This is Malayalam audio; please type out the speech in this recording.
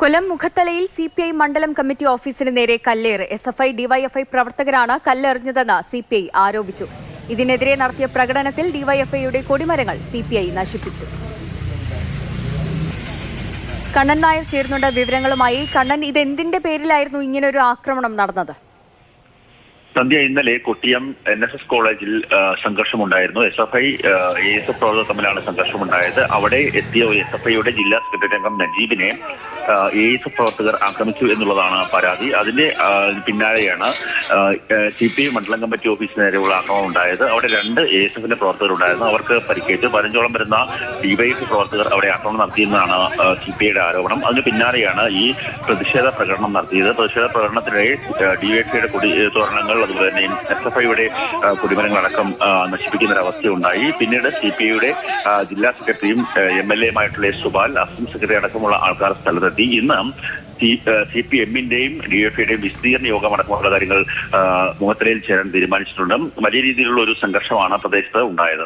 കൊല്ലം മുഖത്തലയിൽ സി പി ഐ മണ്ഡലം കമ്മിറ്റി ഓഫീസിന് നേരെ കല്ലേറ്. എസ് എഫ് ഐ ഡിവൈഎഫ്ഐ പ്രവർത്തകരാണ് കല്ലെറിഞ്ഞതെന്ന് സി പി ഐ ആരോപിച്ചു. ഇതിനെതിരെ നടത്തിയ പ്രകടനത്തിൽ ഡിവൈഎഫ്ഐയുടെ കൊടിമരങ്ങൾ സി പി ഐ നശിപ്പിച്ചു. കണ്ണൻ നായർ ചേരുന്നുണ്ട് വിവരങ്ങളുമായി. കണ്ണൻ ഇതെന്തിന്റെ പേരിലായിരുന്നു ഇങ്ങനൊരു ആക്രമണം നടന്നത്? സന്ധ്യ ഇന്നലെ കൊട്ടിയം എൻ എസ് എസ് കോളേജിൽ സംഘർഷമുണ്ടായിരുന്നു. S F I A S F പ്രവർത്തകർ തമ്മിലാണ് സംഘർഷമുണ്ടായത്. അവിടെ എത്തിയ എസ് എഫ് ഐയുടെ ജില്ലാ സെക്രട്ടറി അംഗം നജീബിനെ എ എസ് എഫ് പ്രവർത്തകർ ആക്രമിച്ചു എന്നുള്ളതാണ് പരാതി. അതിന്റെ പിന്നാലെയാണ് സി പി ഐ മണ്ഡലം കമ്മിറ്റി ഓഫീസിന് നേരെയുള്ള ആക്രമണം ഉണ്ടായത്. അവിടെ രണ്ട് എ എസ് എഫിന്റെ പ്രവർത്തകർ ഉണ്ടായിരുന്നു. അവർക്ക് പരിക്കേറ്റ്. പതിനഞ്ചോളം വരുന്ന ഡിവൈഎഫ് പ്രവർത്തകർ അവിടെ ആക്രമണം നടത്തിയെന്നാണ് സി പി ഐയുടെ ആരോപണം. അതിന് പിന്നാലെയാണ് ഈ പ്രതിഷേധ പ്രകടനം നടത്തിയത്. പ്രതിഷേധ പ്രകടനത്തിനിടെ ഡിവൈഎഫ്ഐയുടെ കൊടി തോരണങ്ങൾ അതുപോലെ തന്നെ എസ് എഫ് ഐയുടെ കുടിമരങ്ങളടക്കം നശിപ്പിക്കുന്ന ഒരവസ്ഥയുണ്ടായി പിന്നീട് സി പി ഐയുടെ ജില്ലാ സെക്രട്ടറിയും എം എൽ എമായിട്ടുള്ള സുബാൽ അസം സെക്രട്ടറി അടക്കമുള്ള ആൾക്കാർ സ്ഥലത്തെത്തി. ഇന്ന് സി പി എമ്മിന്റെയും ഡി എഫ് ഐയുടെയും വിസ്തീർണ യോഗം അടക്കമുള്ള കാര്യങ്ങൾ മുഖത്തലയിൽ ചേരാൻ തീരുമാനിച്ചിട്ടുണ്ട്. വലിയ രീതിയിലുള്ള ഒരു സംഘർഷമാണ് പ്രദേശത്ത് ഉണ്ടായത്.